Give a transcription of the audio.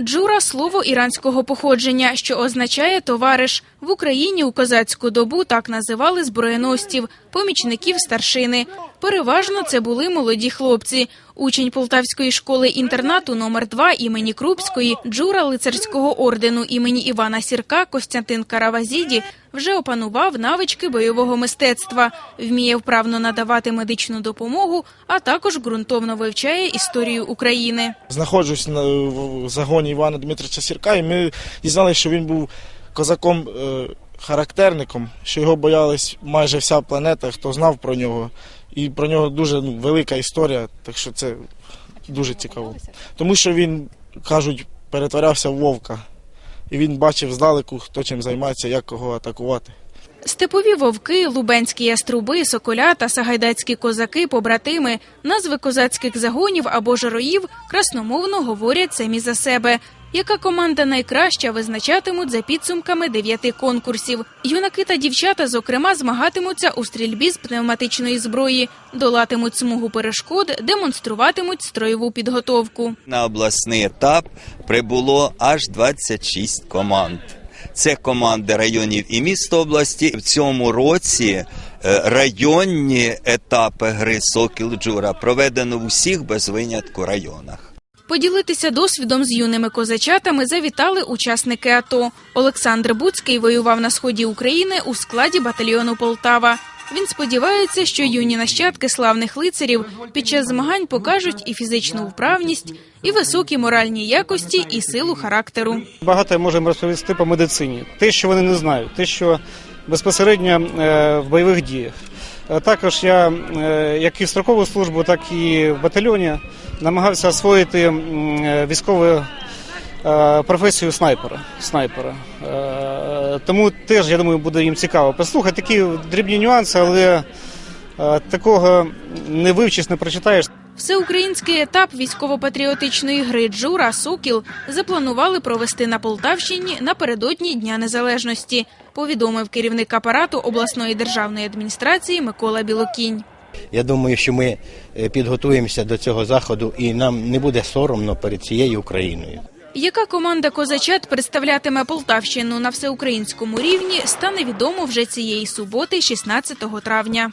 Джура слово іранського походження, що означає товариш. В Україні у козацьку добу так називали зброєносців, помічників старшини. Переважно це були молоді хлопці. Учень Полтавської школи інтернату номер 2 імені Крупської, Джура лицарського ордену імені Івана Сірка Костянтин Каравазіді вже опанував навички бойового мистецтва, вміє вправно надавати медичну допомогу, а також ґрунтовно вивчає історію України. знаходжусь на в загоні Івана Дмитрича Сірка, і ми дізналися, що він був козаком е, характерником, що його боялись майже вся планета, хто знав про нього. І про нього дуже ну, велика історія, так що це дуже цікаво. Тому що він, кажуть, перетворявся в вовка. І він бачив здалеку, хто чим займається, як кого атакувати. Степові вовки, лубенські яструби, соколята, сагайдацькі козаки, побратими, назви козацьких загонів або ж роїв красномовно говорять самі за себе. Яка команда найкраща, визначатимуть за підсумками дев'яти конкурсів. Юнаки та дівчата, зокрема, змагатимуться у стрільбі з пневматичної зброї, долатимуть смугу перешкод, демонструватимуть строєву підготовку. На обласний етап прибуло аж 26 команд. Це команди районів і міст області. В цьому році е, районні етапи гри Сокіл Джура проведено в усіх без винятку районах. Поділитися досвідом з юними козачатами завітали учасники АТО. Олександр Буцький воював на сході України у складі батальйону Полтава. Він сподівається, що юні нащадки славних лицарів під час змагань покажуть і фізичну вправність, і високі моральні якості, і силу характеру. Багато можемо розповісти по медицині. Те, що вони не знають, те, що безпосередньо е, в бойових діях. Е, Також я е, як і в строкову службу, так і в батальйоні намагався освоїти військову професію снайпера. снайпера. Тому теж, я думаю, буде їм цікаво послухати. Такі дрібні нюанси, але е, такого не вивчиш, не прочитаєш. Всеукраїнський етап військово-патріотичної гри Джура Сокіл запланували провести на Полтавщині напередодні Дня Незалежності. Повідомив керівник апарату обласної державної адміністрації Микола Білокінь. Я думаю, що ми е, підготуємося до цього заходу і нам не буде соромно перед цією Україною. Яка команда козачат представлятиме Полтавщину на всеукраїнському рівні, стане відомо вже цієї суботи, 16 травня.